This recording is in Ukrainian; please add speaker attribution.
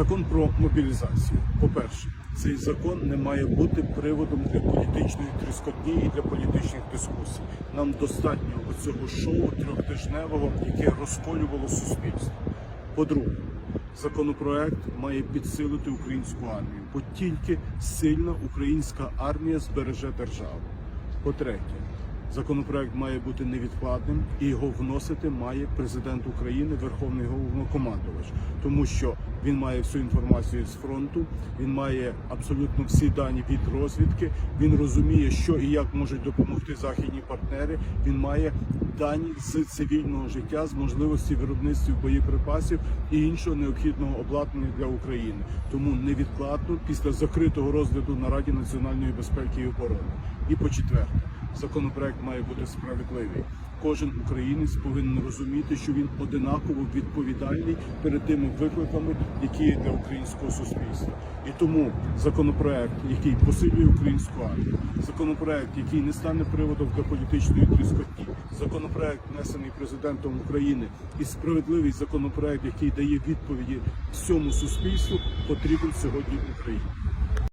Speaker 1: Закон про мобілізацію. По-перше, цей закон не має бути приводом для політичної тріскотні і для політичних дискусій. Нам достатньо цього шоу трьохдижневого, яке розколювало суспільство. По-друге, законопроект має підсилити українську армію, бо тільки сильна українська армія збереже державу. По-третє, законопроект має бути невідкладним і його вносити має президент України, Верховний головнокомандувач, тому що він має всю інформацію з фронту, він має абсолютно всі дані від розвідки. Він розуміє, що і як можуть допомогти західні партнери. Він має дані з цивільного життя, з можливості виробництва боєприпасів і іншого необхідного обладнання для України. Тому невідкладно після закритого розгляду на Раді національної безпеки і оборони. І по четверте, законопроект має бути справедливий. Кожен українець повинен розуміти, що він одинаково відповідальний перед тими викликами, які є для українського суспільства. І тому законопроект, який посилює українську армію, законопроект, який не стане приводом для політичної тріскотні, законопроект, внесений президентом України, і справедливий законопроект, який дає відповіді всьому суспільству, потрібен сьогодні Україні.